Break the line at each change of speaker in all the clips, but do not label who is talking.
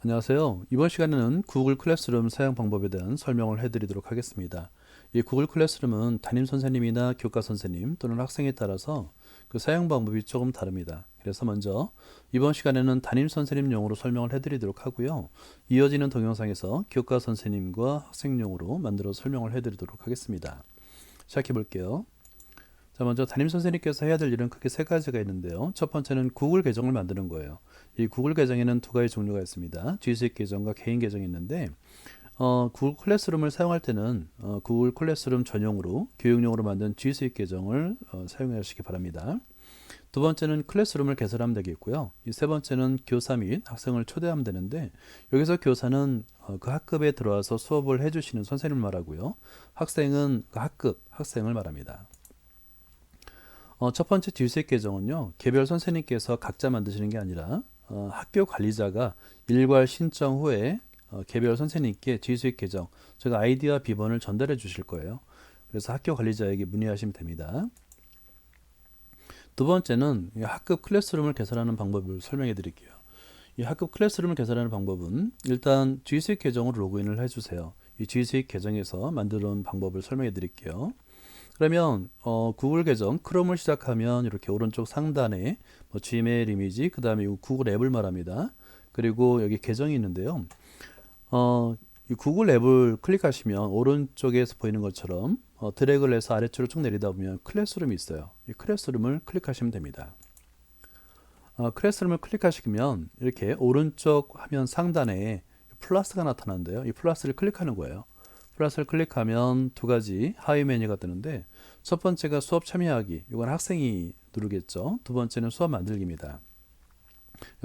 안녕하세요. 이번 시간에는 구글 클래스룸 사용 방법에 대한 설명을 해드리도록 하겠습니다. 이 구글 클래스룸은 담임 선생님이나 교과 선생님 또는 학생에 따라서 그 사용 방법이 조금 다릅니다. 그래서 먼저 이번 시간에는 담임 선생님용으로 설명을 해드리도록 하고요. 이어지는 동영상에서 교과 선생님과 학생용으로 만들어 설명을 해드리도록 하겠습니다. 시작해 볼게요. 자, 먼저 담임 선생님께서 해야 될 일은 크게 세 가지가 있는데요. 첫 번째는 구글 계정을 만드는 거예요. 이 구글 계정에는 두 가지 종류가 있습니다. 수익 계정과 개인 계정이 있는데, 어, 구글 클래스룸을 사용할 때는 어, 구글 클래스룸 전용으로 교육용으로 만든 G 수익 계정을 어, 사용하시기 바랍니다. 두 번째는 클래스룸을 개설하면 되겠고요. 이세 번째는 교사 및 학생을 초대하면 되는데 여기서 교사는 어, 그 학급에 들어와서 수업을 해주시는 선생님을 말하고요. 학생은 그 학급 학생을 말합니다. 어, 첫 번째 듀셋 계정은요, 개별 선생님께서 각자 만드시는 게 아니라 어, 학교 관리자가 일괄 신청 후에 어, 개별 선생님께 듀셋 계정, 즉 아이디와 비번을 전달해 주실 거예요. 그래서 학교 관리자에게 문의하시면 됩니다. 두 번째는 이 학급 클래스룸을 개설하는 방법을 설명해 드릴게요. 이 학급 클래스룸을 개설하는 방법은 일단 G Suite 계정으로 로그인을 해주세요. 이 G Suite 계정에서 만들어 놓은 방법을 설명해 드릴게요. 그러면 어, 구글 계정 크롬을 시작하면 이렇게 오른쪽 상단에 뭐 지메일 이미지 그 다음에 구글 앱을 말합니다. 그리고 여기 계정이 있는데요. 어, 이 구글 앱을 클릭하시면 오른쪽에서 보이는 것처럼 어, 드래그를 해서 아래쪽으로 쭉 내리다 보면 클래스룸이 있어요. 이 클래스룸을 클릭하시면 됩니다. 어, 클래스룸을 클릭하시면 이렇게 오른쪽 화면 상단에 플러스가 나타나는데요. 이 플러스를 클릭하는 거예요. 플러스를 클릭하면 두 가지 하위 메뉴가 뜨는데 첫 번째가 수업 참여하기. 이건 학생이 누르겠죠. 두 번째는 수업 만들기입니다.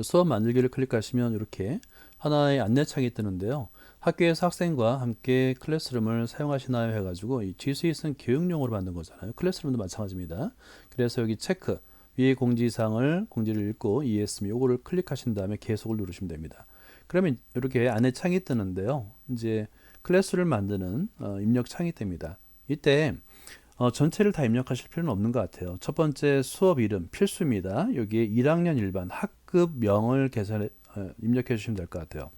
수업 만들기를 클릭하시면 이렇게 하나의 안내창이 뜨는데요. 학교에서 학생과 함께 클래스룸을 사용하시나요? 해가지고 이 G 스윗은 교육용으로 만든 거잖아요. 클래스룸도 마찬가지입니다. 그래서 여기 체크 위에 공지사항을 공지를 읽고 이해했으면 요거를 클릭하신 다음에 계속을 누르시면 됩니다. 그러면 이렇게 안내창이 뜨는데요. 이제 클래스를 만드는 어, 입력 창이 뜹니다. 이때 어, 전체를 다 입력하실 필요는 없는 것 같아요. 첫 번째 수업 이름 필수입니다. 여기에 1학년 일반 학급 명을 계산해 어, 입력해 주시면 될 것 같아요.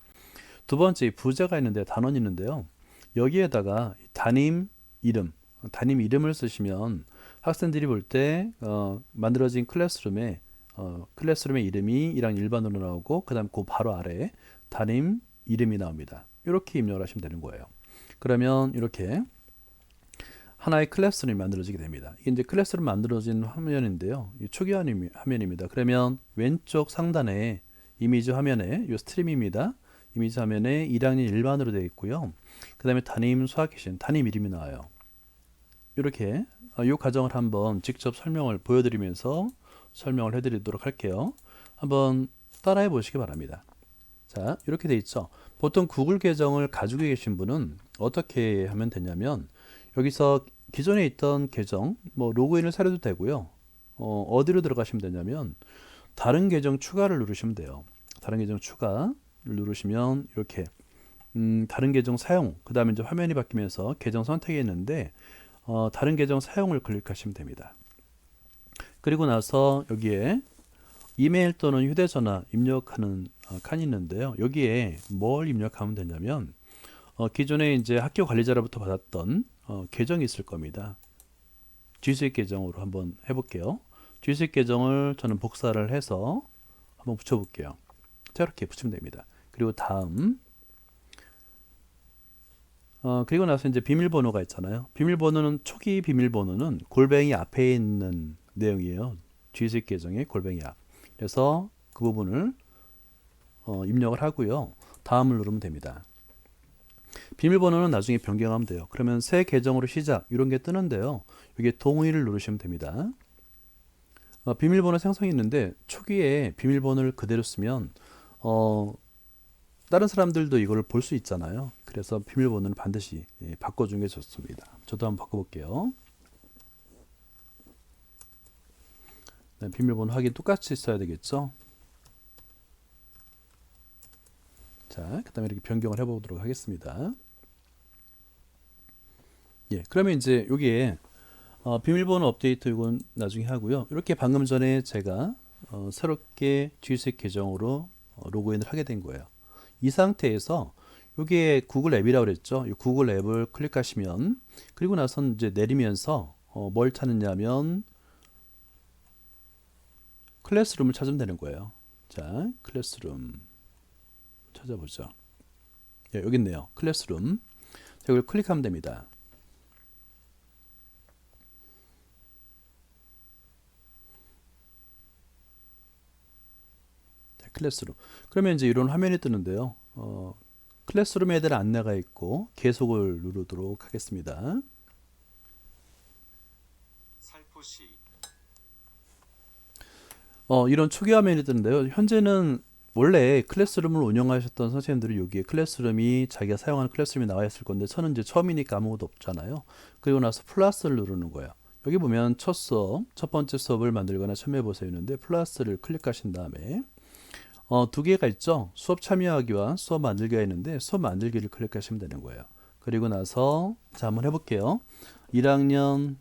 두 번째 부제가 있는데 단원이 있는데요. 여기에다가 담임 이름, 담임 이름을 쓰시면 학생들이 볼때 어, 만들어진 클래스룸에 어, 클래스룸의 이름이 1학년 일반으로 나오고 그 다음 그 바로 아래에 담임 이름이 나옵니다. 이렇게 입력을 하시면 되는 거예요. 그러면 이렇게 하나의 클래스룸이 만들어지게 됩니다. 이게 이제 클래스룸 만들어진 화면인데요. 이 초기 화면입니다. 그러면 왼쪽 상단에 이미지 화면에 이 스트림입니다. 이미지 화면에 1학년 일반으로 되어 있고요. 그 다음에 담임 수학 계신 담임 이름이 나와요. 이렇게 이 과정을 한번 직접 설명을 보여드리면서 설명을 해드리도록 할게요. 한번 따라해 보시기 바랍니다. 자, 이렇게 돼 있죠. 보통 구글 계정을 가지고 계신 분은 어떻게 하면 되냐면 여기서 기존에 있던 계정 뭐 로그인을 사려도 되고요. 어, 어디로 들어가시면 되냐면 다른 계정 추가를 누르시면 돼요. 다른 계정 추가를 누르시면 이렇게 음, 다른 계정 사용 그 다음에 이제 화면이 바뀌면서 계정 선택이 있는데 어, 다른 계정 사용을 클릭하시면 됩니다. 그리고 나서 여기에 이메일 또는 휴대전화 입력하는 어, 칸이 있는데요. 여기에 뭘 입력하면 되냐면 어, 기존에 이제 학교 관리자로부터 받았던 어, 계정이 있을 겁니다. G수익 계정으로 한번 해볼게요. G수익 계정을 저는 복사를 해서 한번 붙여볼게요. 자 이렇게 붙이면 됩니다. 그리고 다음 어, 그리고 나서 이제 비밀번호가 있잖아요. 비밀번호는 초기 비밀번호는 골뱅이 앞에 있는 내용이에요. G수익 계정의 골뱅이 앞. 그래서 그 부분을 어, 입력을 하고요. 다음을 누르면 됩니다. 비밀번호는 나중에 변경하면 돼요. 그러면 새 계정으로 시작 이런 게 뜨는데요. 여기 동의를 누르시면 됩니다. 어, 비밀번호 생성이 있는데 초기에 비밀번호를 그대로 쓰면 어, 다른 사람들도 이걸 볼 수 있잖아요. 그래서 비밀번호는 반드시 예, 바꿔주는 게 좋습니다. 저도 한번 바꿔볼게요. 네, 비밀번호 확인 똑같이 써야 되겠죠. 자, 그 다음에 이렇게 변경을 해보도록 하겠습니다. 예, 그러면 이제 여기에 어, 비밀번호 업데이트 이건 나중에 하고요. 이렇게 방금 전에 제가 어, 새롭게 G수익 계정으로 어, 로그인을 하게 된 거예요. 이 상태에서 여기에 구글 앱이라고 그랬죠. 이 구글 앱을 클릭하시면 그리고 나서 이제 내리면서 어, 뭘 찾느냐면 클래스룸을 찾으면 되는 거예요. 자, 클래스룸 찾아보죠. 예, 여기 있네요. 클래스룸. 자, 이걸 클릭하면 됩니다. 자, 클래스룸. 그러면 이제 이런 화면이 뜨는데요. 어, 클래스룸에 대한 안내가 있고 계속을 누르도록 하겠습니다.
살포시
어, 이런 초기 화면이 뜨는데요. 현재는 원래 클래스룸을 운영하셨던 선생님들이 여기에 클래스룸이 자기가 사용하는 클래스룸이 나와 있을 건데 저는 이제 처음이니까 아무것도 없잖아요. 그리고 나서 플러스를 누르는 거예요. 여기 보면 첫 수업, 첫 번째 수업을 만들거나 참여해 보세요 있는데 플러스를 클릭하신 다음에 어, 두 개가 있죠. 수업 참여하기와 수업 만들기가 있는데 수업 만들기를 클릭하시면 되는 거예요. 그리고 나서 자 한번 해볼게요. 1학년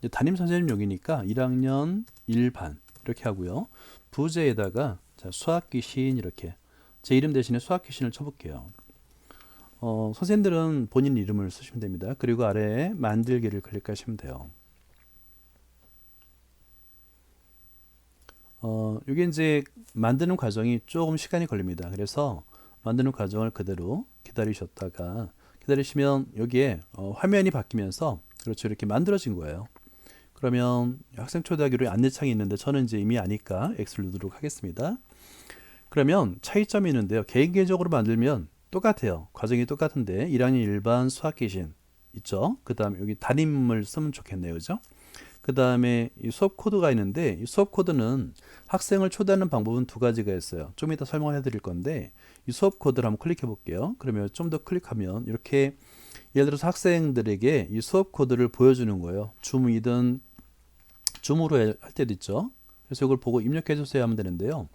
이제 담임 선생님 여기니까 1학년 1반 이렇게 하고요. 부제에다가 자, 수학 귀신 이렇게 제 이름 대신에 수학 귀신을 쳐볼게요. 어, 선생님들은 본인 이름을 쓰시면 됩니다. 그리고 아래에 만들기를 클릭하시면 돼요. 어, 이게 이제 만드는 과정이 조금 시간이 걸립니다. 그래서 만드는 과정을 그대로 기다리셨다가 기다리시면 여기에 어, 화면이 바뀌면서 그렇죠 이렇게 만들어진 거예요. 그러면 학생 초대하기로 안내창이 있는데 저는 이제 이미 아니까 X를 누르도록 하겠습니다. 그러면 차이점이 있는데요. 개인계적으로 만들면 똑같아요. 과정이 똑같은데 1학년 일반 수학 기신 있죠. 그 다음에 여기 담임을 쓰면 좋겠네요. 그죠? 그 다음에 이 수업 코드가 있는데 이 수업 코드는 학생을 초대하는 방법은 두 가지가 있어요. 좀 이따 설명을 해드릴 건데 이 수업 코드를 한번 클릭해 볼게요. 그러면 좀 더 클릭하면 이렇게 예를 들어서 학생들에게 이 수업 코드를 보여주는 거예요. 줌이든 줌으로 할 때도 있죠. 그래서 이걸 보고 입력해 주세요 하면 되는데요.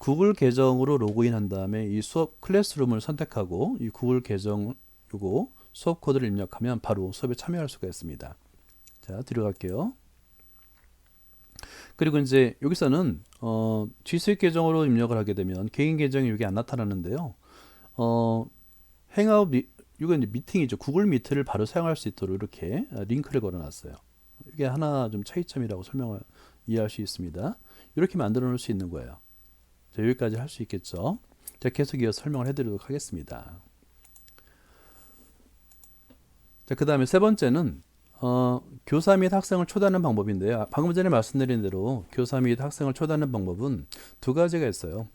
구글 계정으로 로그인 한 다음에 이 수업 클래스룸을 선택하고 이 구글 계정 요거 수업 코드를 입력하면 바로 수업에 참여할 수가 있습니다. 자, 들어갈게요. 그리고 이제 여기서는 어, G 수익 계정으로 입력을 하게 되면 개인 계정이 여기 안 나타나는데요. 어, 행아웃 미, 이거 이제 미팅이죠. 구글 미트를 바로 사용할 수 있도록 이렇게 링크를 걸어놨어요. 이게 하나 좀 차이점이라고 설명을 이해할 수 있습니다. 이렇게 만들어 놓을 수 있는 거예요. 자, 여기까지 할 수 있겠죠. 자, 계속 이어서 설명을 해드리도록 하겠습니다. 자, 그 다음에 세 번째는 어, 교사 및 학생을 초대하는 방법인데요. 아, 방금 전에 말씀드린 대로 교사 및 학생을 초대하는 방법은 두 가지가 있어요.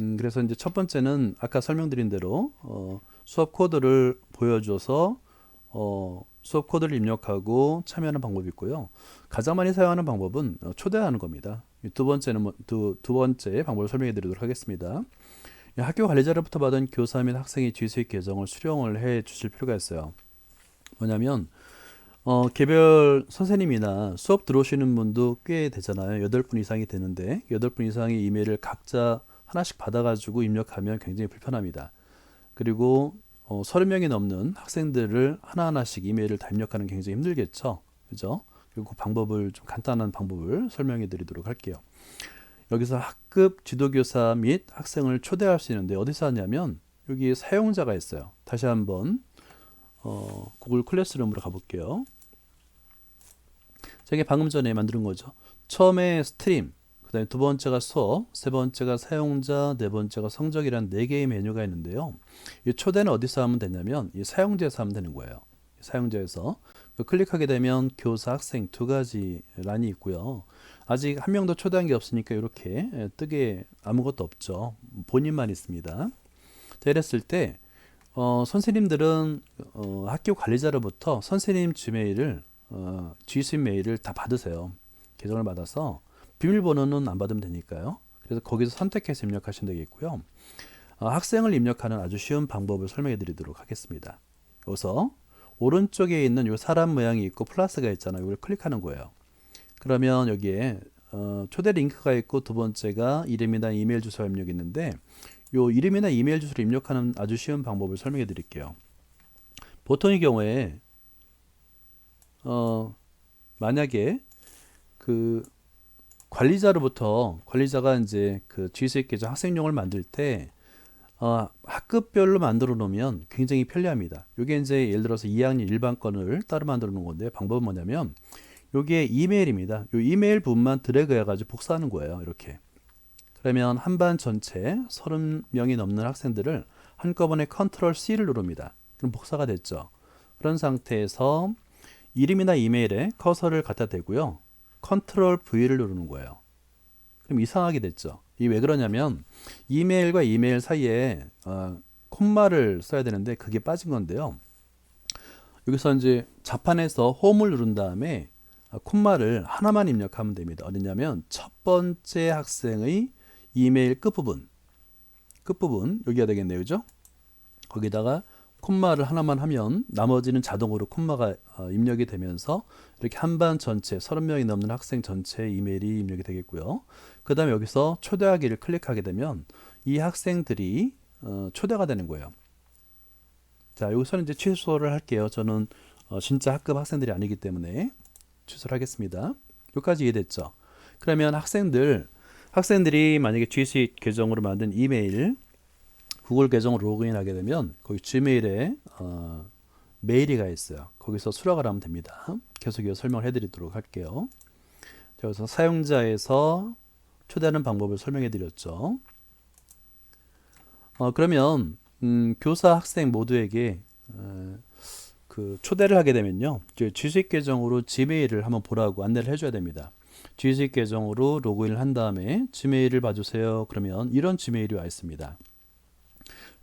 음, 그래서 이제 첫 번째는 아까 설명드린 대로 어, 수업 코드를 보여줘서 어, 수업 코드를 입력하고 참여하는 방법이 있고요. 가장 많이 사용하는 방법은 어, 초대하는 겁니다. 이두 번째는 뭐- 두, 두 번째 방법을 설명해 드리도록 하겠습니다. 이 학교 관리자로부터 받은 교사 및 학생의 G수익 계정을 수령을 해 주실 필요가 있어요. 뭐냐면 어, 개별 선생님이나 수업 들어오시는 분도 꽤 되잖아요. 8분 이상이 되는데 8분 이상의 이메일을 각자 하나씩 받아가지고 입력하면 굉장히 불편합니다. 그리고 어, 30명이 넘는 학생들을 하나하나씩 이메일을 다 입력하는 게 굉장히 힘들겠죠. 그죠? 그리고 그 방법을 좀 간단한 방법을 설명해 드리도록 할게요. 여기서 학급 지도교사 및 학생을 초대할 수 있는데 어디서 하냐면 여기 사용자가 있어요. 다시 한번 어, 구글 클래스룸으로 가볼게요. 저게 방금 전에 만든 거죠. 처음에 스트림, 그 다음에 두 번째가 수업, 세 번째가 사용자, 네 번째가 성적이라는 네 개의 메뉴가 있는데요. 이 초대는 어디서 하면 되냐면 이 사용자에서 하면 되는 거예요. 사용자에서 그 클릭하게 되면 교사, 학생 두 가지 란이 있고요. 아직 한 명도 초대한 게 없으니까 이렇게 예, 뜨게 아무것도 없죠. 본인만 있습니다. 자, 이랬을 때 어, 선생님들은 어, 학교 관리자로부터 선생님 지메일을 어, G수입 메일을 다 받으세요. 계정을 받아서 비밀번호는 안 받으면 되니까요. 그래서 거기서 선택해서 입력하시면 되겠고요. 어, 학생을 입력하는 아주 쉬운 방법을 설명해 드리도록 하겠습니다. 여기서 오른쪽에 있는 요 사람 모양이 있고 플러스가 있잖아요. 이걸 클릭하는 거예요. 그러면 여기에 어, 초대 링크가 있고 두 번째가 이름이나 이메일 주소 입력이 있는데 요 이름이나 이메일 주소를 입력하는 아주 쉬운 방법을 설명해 드릴게요. 보통의 경우에 어, 만약에 그 관리자로부터 관리자가 이제 그 G수익 계정 학생용을 만들 때 어, 학급별로 만들어 놓으면 굉장히 편리합니다. 이게 이제 예를 들어서 2학년 일반권을 따로 만들어 놓은 건데 방법은 뭐냐면 요게 이메일입니다. 요 이메일 부분만 드래그 해가지고 복사하는 거예요. 이렇게. 그러면 한 반 전체 30명이 넘는 학생들을 한꺼번에 컨트롤 C를 누릅니다. 그럼 복사가 됐죠. 그런 상태에서 이름이나 이메일에 커서를 갖다 대고요. 컨트롤 V를 누르는 거예요. 그럼 이상하게 됐죠. 이 왜 그러냐면 이메일과 이메일 사이에 어, 콤마를 써야 되는데 그게 빠진 건데요. 여기서 이제 자판에서 홈을 누른 다음에 어, 콤마를 하나만 입력하면 됩니다. 어디냐면 첫 번째 학생의 이메일 끝부분 끝부분 여기가 되겠네요. 그죠? 거기다가 콤마를 하나만 하면 나머지는 자동으로 콤마가 어, 입력이 되면서 이렇게 한반 전체 30명이 넘는 학생 전체 이메일이 입력이 되겠고요. 그 다음에 여기서 초대하기를 클릭하게 되면 이 학생들이 어, 초대가 되는 거예요. 자, 여기서는 이제 취소를 할게요. 저는 어, 진짜 학급 학생들이 아니기 때문에 취소를 하겠습니다. 여기까지 이해됐죠? 그러면 학생들, 학생들이 만약에 G수익 계정으로 만든 이메일, 구글 계정으로 로그인하게 되면 거기 G메일에 어, 메일이 가 있어요. 거기서 수락을 하면 됩니다. 계속 이어 설명을 해드리도록 할게요. 자, 그래서 사용자에서 초대하는 방법을 설명해 드렸죠. 어, 그러면 음, 교사 학생 모두에게 어, 그 초대를 하게 되면요. G수익 계정으로 G메일을 한번 보라고 안내를 해줘야 됩니다. G수익 계정으로 로그인을 한 다음에 G메일을 봐주세요. 그러면 이런 G메일이 와 있습니다.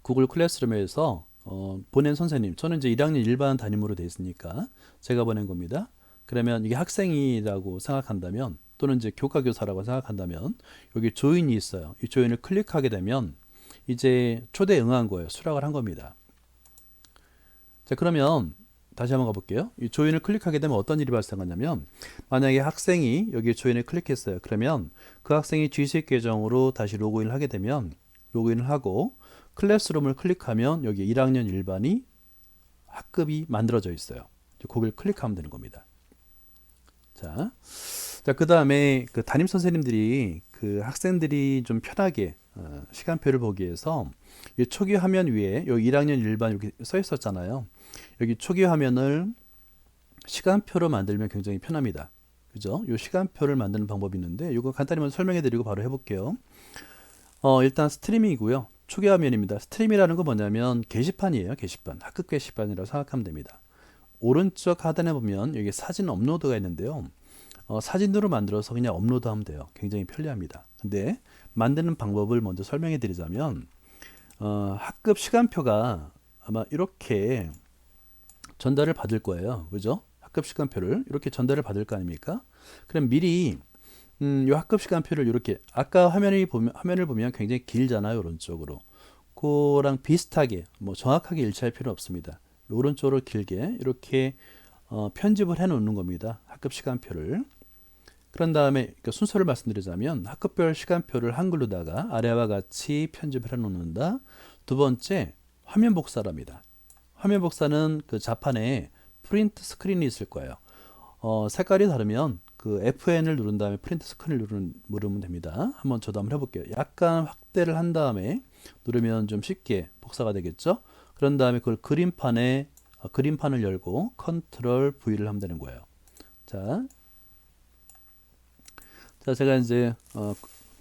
구글 클래스룸에서 어, 보낸 선생님, 저는 이제 1학년 일반 담임으로 돼 있으니까 제가 보낸 겁니다. 그러면 이게 학생이라고 생각한다면 또는 이제 교과 교사라고 생각한다면 여기 조인이 있어요. 이 조인을 클릭하게 되면 이제 초대 응한 거예요. 수락을 한 겁니다. 자, 그러면 다시 한번 가볼게요. 이 조인을 클릭하게 되면 어떤 일이 발생하냐면 만약에 학생이 여기 조인을 클릭했어요. 그러면 그 학생이 G수익 계정으로 다시 로그인을 하게 되면 로그인을 하고 클래스룸을 클릭하면 여기 1학년 일반이 학급이 만들어져 있어요. 거기를 클릭하면 되는 겁니다. 자, 자, 그 다음에 그 담임 선생님들이 그 학생들이 좀 편하게 어, 시간표를 보기 위해서 이 초기 화면 위에 여기 1학년 일반 이렇게 써 있었잖아요. 여기 초기 화면을 시간표로 만들면 굉장히 편합니다. 그죠? 이 시간표를 만드는 방법이 있는데 이거 간단히 설명해 드리고 바로 해 볼게요. 어, 일단 스트리밍이고요. 초기 화면입니다. 스트림이라는 건 뭐냐면 게시판이에요. 게시판. 학급 게시판이라고 생각하면 됩니다. 오른쪽 하단에 보면 여기 사진 업로드가 있는데요. 어, 사진으로 만들어서 그냥 업로드하면 돼요. 굉장히 편리합니다. 근데 만드는 방법을 먼저 설명해 드리자면 어, 학급 시간표가 아마 이렇게 전달을 받을 거예요. 그죠? 학급 시간표를 이렇게 전달을 받을 거 아닙니까? 그럼 미리 음, 요 학급 시간표를 이렇게 아까 화면을 보면 화면을 보면 굉장히 길잖아요 오른쪽으로. 그랑 비슷하게 뭐 정확하게 일치할 필요 없습니다. 오른쪽으로 길게 이렇게 어, 편집을 해 놓는 겁니다 학급 시간표를. 그런 다음에 그러니까 순서를 말씀드리자면 학급별 시간표를 한글로다가 아래와 같이 편집을 해 놓는다. 두 번째 화면 복사랍니다. 화면 복사는 그 자판에 프린트 스크린이 있을 거예요. 어, 색깔이 다르면 그 FN을 누른 다음에 프린트 스크린을 누르는, 누르면 됩니다. 한번 저도 한번 해볼게요. 약간 확대를 한 다음에 누르면 좀 쉽게 복사가 되겠죠? 그런 다음에 그걸 그림판에 어, 그림판을 열고 컨트롤 V를 하면 되는 거예요. 자, 자 제가 이제 어,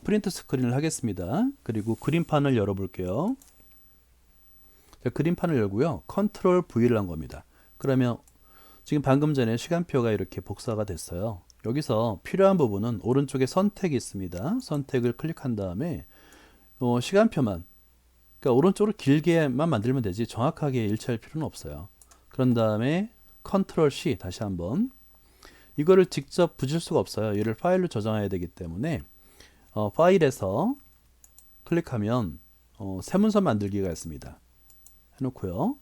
프린트 스크린을 하겠습니다. 그리고 그림판을 열어볼게요. 자, 그림판을 열고요. 컨트롤 V를 한 겁니다. 그러면 지금 방금 전에 시간표가 이렇게 복사가 됐어요. 여기서 필요한 부분은 오른쪽에 선택이 있습니다. 선택을 클릭한 다음에 어, 시간표만 그러니까 오른쪽으로 길게만 만들면 되지 정확하게 일치할 필요는 없어요. 그런 다음에 컨트롤 C 다시 한번 이거를 직접 붙일 수가 없어요. 얘를 파일로 저장해야 되기 때문에 어, 파일에서 클릭하면 어, 새 문서 만들기가 있습니다. 해놓고요.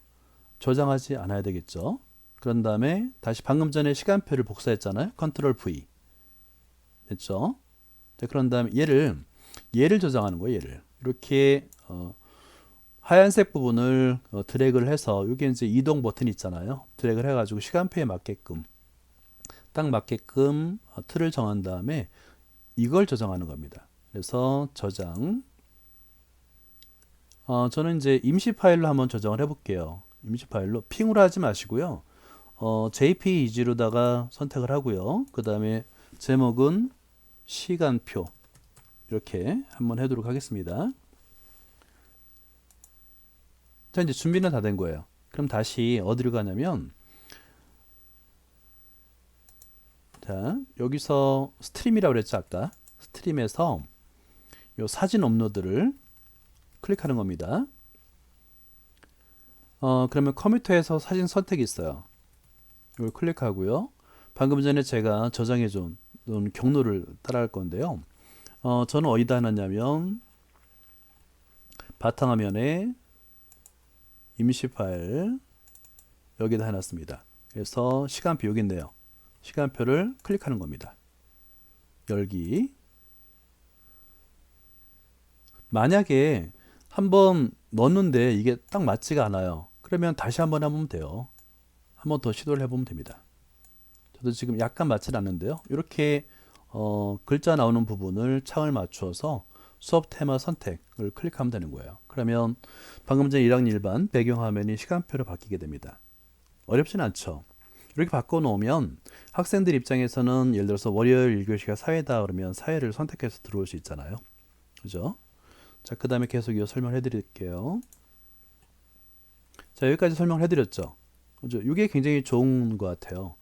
저장하지 않아야 되겠죠. 그런 다음에 다시 방금 전에 시간표를 복사했잖아요. 컨트롤 V. 됐죠? 자, 그런 다음에 얘를 얘를 저장하는 거예요. 얘를 이렇게 어, 하얀색 부분을 어, 드래그를 해서 여기 이제 이동 버튼 있잖아요. 드래그를 해가지고 시간표에 맞게끔 딱 맞게끔 어, 틀을 정한 다음에 이걸 저장하는 겁니다. 그래서 저장 어, 저는 이제 임시 파일로 한번 저장을 해볼게요. 임시 파일로 핑으로 하지 마시고요. 어, JPEG로다가 선택을 하고요. 그 다음에 제목은 시간표 이렇게 한번 해도록 하겠습니다. 자 이제 준비는 다 된 거예요. 그럼 다시 어디로 가냐면 자 여기서 스트림이라고 그랬죠 아까 스트림에서 요 사진 업로드를 클릭하는 겁니다. 어 그러면 컴퓨터에서 사진 선택이 있어요. 이걸 클릭하고요. 방금 전에 제가 저장해 준 경로를 따라할 건데요. 어 저는 어디다 해놨냐면 바탕화면에 임시 파일 여기다 해놨습니다. 그래서 시간표 여기 있네요. 시간표를 클릭하는 겁니다. 열기. 만약에 한번 넣었는데 이게 딱 맞지가 않아요. 그러면 다시 한번 해보면 돼요. 한번 더 시도를 해보면 됩니다. 저도 지금 약간 맞지 않는데요. 이렇게 어, 글자 나오는 부분을 창을 맞추어서 수업 테마 선택을 클릭하면 되는 거예요. 그러면 방금 전 1학년 일반 배경 화면이 시간표로 바뀌게 됩니다. 어렵진 않죠. 이렇게 바꿔놓으면 학생들 입장에서는 예를 들어서 월요일 1교시가 사회다 그러면 사회를 선택해서 들어올 수 있잖아요. 그죠? 자, 그 다음에 계속 이어 설명해 드릴게요. 자, 여기까지 설명을 해드렸죠. 그죠? 이게 굉장히 좋은 것 같아요.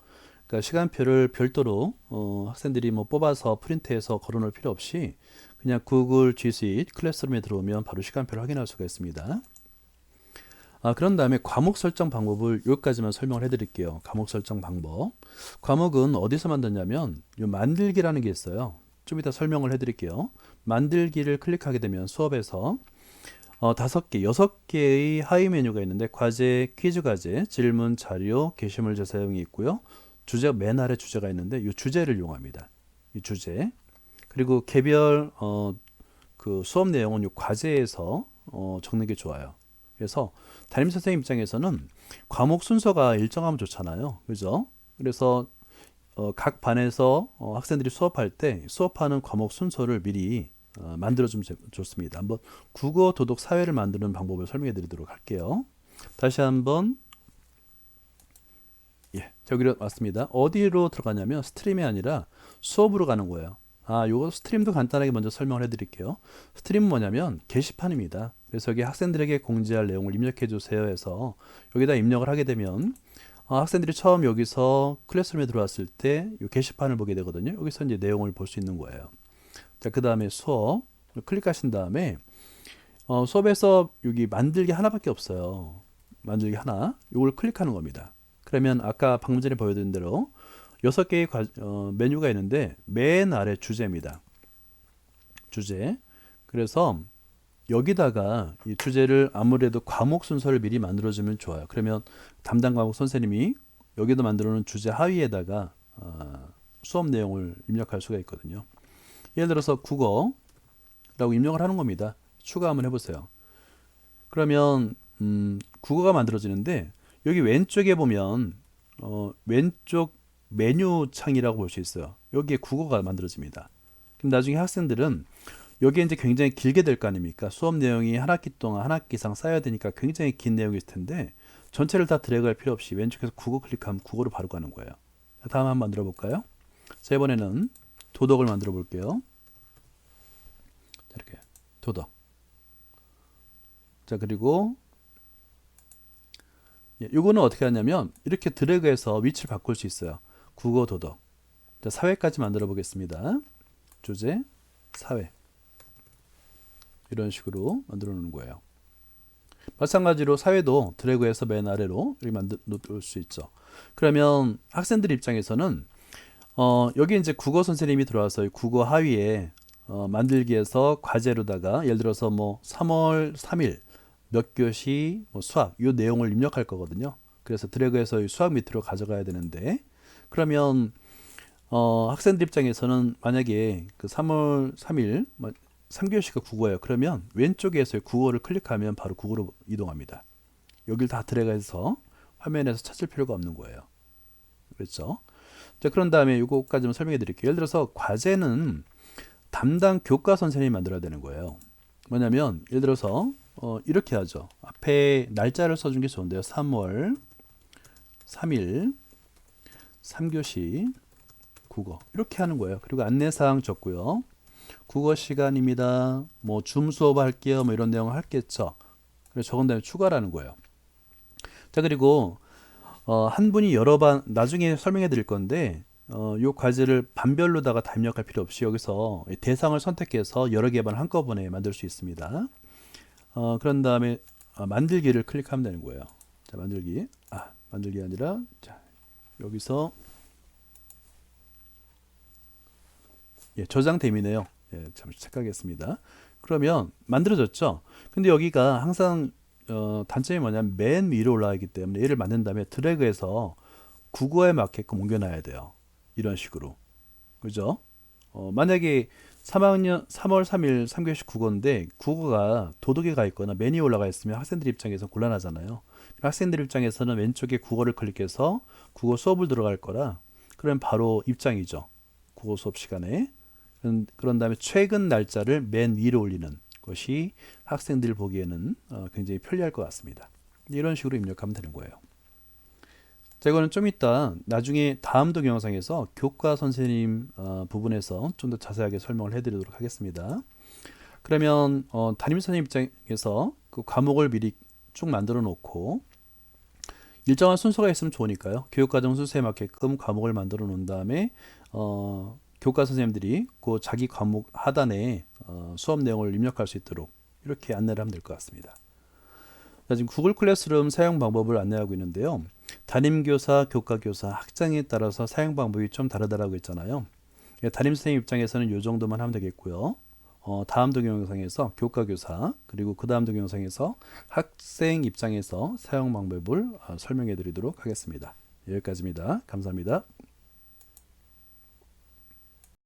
그러니까 시간표를 별도로 어, 학생들이 뭐 뽑아서 프린트해서 걸어놓을 필요 없이 그냥 구글 G Suite 클래스룸에 들어오면 바로 시간표를 확인할 수가 있습니다. 아, 그런 다음에 과목 설정 방법을 여기까지만 설명을 해드릴게요. 과목 설정 방법. 과목은 어디서 만드냐면 요 만들기라는 게 있어요. 좀 이따 설명을 해드릴게요. 만들기를 클릭하게 되면 수업에서 어, 다섯 개, 여섯 개의 하위 메뉴가 있는데 과제, 퀴즈 과제, 질문, 자료, 게시물 재사용이 있고요. 주제 맨 아래 주제가 있는데 이 주제를 이용합니다. 이 주제. 그리고 개별 어, 그 수업 내용은 이 과제에서 어, 적는 게 좋아요. 그래서 담임 선생님 입장에서는 과목 순서가 일정하면 좋잖아요. 그죠? 그래서 어, 각 반에서 어, 학생들이 수업할 때 수업하는 과목 순서를 미리 어, 만들어주면 좋습니다. 한번 국어, 도덕, 사회를 만드는 방법을 설명해 드리도록 할게요. 다시 한번 예, 저기로 왔습니다. 어디로 들어가냐면 스트림이 아니라 수업으로 가는 거예요. 아, 요거 스트림도 간단하게 먼저 설명을 해드릴게요. 스트림은 뭐냐면 게시판입니다. 그래서 여기 학생들에게 공지할 내용을 입력해 주세요 해서 여기다 입력을 하게 되면 어, 학생들이 처음 여기서 클래스룸에 들어왔을 때 이 게시판을 보게 되거든요. 여기서 이제 내용을 볼 수 있는 거예요. 자, 그 다음에 수업 클릭하신 다음에 어, 수업에서 여기 만들기 하나밖에 없어요. 만들기 하나. 이걸 클릭하는 겁니다. 그러면 아까 방금 전에 보여드린 대로 여섯 개의 과, 어, 메뉴가 있는데 맨 아래 주제입니다. 주제. 그래서 여기다가 이 주제를 아무래도 과목 순서를 미리 만들어주면 좋아요. 그러면 담당 과목 선생님이 여기도 만들어 놓은 주제 하위에다가 어, 수업 내용을 입력할 수가 있거든요. 예를 들어서 국어라고 입력을 하는 겁니다. 추가 한번 해보세요. 그러면 음, 국어가 만들어지는데 여기 왼쪽에 보면 어, 왼쪽 메뉴 창이라고 볼 수 있어요. 여기에 국어가 만들어집니다. 그럼 나중에 학생들은 여기에 이제 굉장히 길게 될 거 아닙니까? 수업 내용이 한 학기 동안 한 학기 이상 쌓여야 되니까 굉장히 긴 내용일 텐데 전체를 다 드래그할 필요 없이 왼쪽에서 국어 클릭하면 국어로 바로 가는 거예요. 다음 한번 만들어 볼까요? 자, 이번에는 도덕을 만들어 볼게요. 이렇게 도덕. 자, 그리고 예, 이거는 어떻게 하냐면 이렇게 드래그해서 위치를 바꿀 수 있어요. 국어 도덕. 자, 사회까지 만들어 보겠습니다. 주제 사회. 이런 식으로 만들어 놓는 거예요. 마찬가지로 사회도 드래그해서 맨 아래로 이렇게 만들 놓을 수 있죠. 그러면 학생들 입장에서는 어, 여기 이제 국어 선생님이 들어와서 국어 하위에 어, 만들기에서 과제로다가 예를 들어서 뭐 3월 3일 몇 교시 뭐 수학 이 내용을 입력할 거거든요. 그래서 드래그해서 수학 밑으로 가져가야 되는데 그러면 어, 학생들 입장에서는 만약에 그 3월 3일 3교시가 국어예요. 그러면 왼쪽에서 국어를 클릭하면 바로 국어로 이동합니다. 여기를 다 드래그해서 화면에서 찾을 필요가 없는 거예요. 그렇죠? 자, 그런 다음에 이거까지만 설명해 드릴게요. 예를 들어서 과제는 담당 교과 선생님이 만들어야 되는 거예요. 뭐냐면 예를 들어서 어, 이렇게 하죠. 앞에 날짜를 써준 게 좋은데요. 3월 3일 3교시 국어 이렇게 하는 거예요. 그리고 안내사항 적고요. 국어 시간입니다. 뭐 줌 수업 할게요. 뭐 이런 내용을 할겠죠. 그래서 적은 다음에 추가라는 거예요. 자 그리고 어, 한 분이 여러 반 나중에 설명해 드릴 건데 어, 요 과제를 반별로다가 다 입력할 필요 없이 여기서 대상을 선택해서 여러 개반 한꺼번에 만들 수 있습니다. 어, 그런 다음에 아, 만들기를 클릭하면 되는 거예요. 자 만들기 아 만들기 아니라 자 여기서 예, 저장됨이네요. 예, 잠시 체크하겠습니다. 그러면 만들어졌죠. 근데 여기가 항상 어, 단점이 뭐냐면 맨 위로 올라가 있기 때문에 얘를 만든 다음에 드래그해서 국어에 맞게끔 옮겨놔야 돼요. 이런 식으로. 그죠? 어, 만약에 3학년 3월 3일 3교시 국어인데 국어가 도덕에 가 있거나 맨 위에 올라가 있으면 학생들 입장에서 곤란하잖아요. 학생들 입장에서는 왼쪽에 국어를 클릭해서 국어 수업을 들어갈 거라 그러면 바로 입장이죠. 국어 수업 시간에. 그런, 그런 다음에 최근 날짜를 맨 위로 올리는 것이 학생들 보기에는 어, 굉장히 편리할 것 같습니다. 이런 식으로 입력하면 되는 거예요. 자, 이거는 좀 이따 나중에 다음 동영상에서 교과 선생님 어, 부분에서 좀 더 자세하게 설명을 해드리도록 하겠습니다. 그러면 어, 담임 선생님 입장에서 그 과목을 미리 쭉 만들어 놓고 일정한 순서가 있으면 좋으니까요. 교육과정 순서에 맞게끔 과목을 만들어 놓은 다음에 어, 교과 선생님들이 그 자기 과목 하단에 어, 수업 내용을 입력할 수 있도록 이렇게 안내를 하면 될 것 같습니다. 자, 지금 구글 클래스룸 사용 방법을 안내하고 있는데요. 담임교사, 교과교사, 학장에 따라서 사용 방법이 좀 다르다라고 했잖아요. 예, 담임 선생님 입장에서는 이 정도만 하면 되겠고요. 어, 다음 동영상에서 교과교사 그리고 그 다음 동영상에서 학생 입장에서 사용 방법을 어, 설명해 드리도록 하겠습니다. 여기까지입니다. 감사합니다.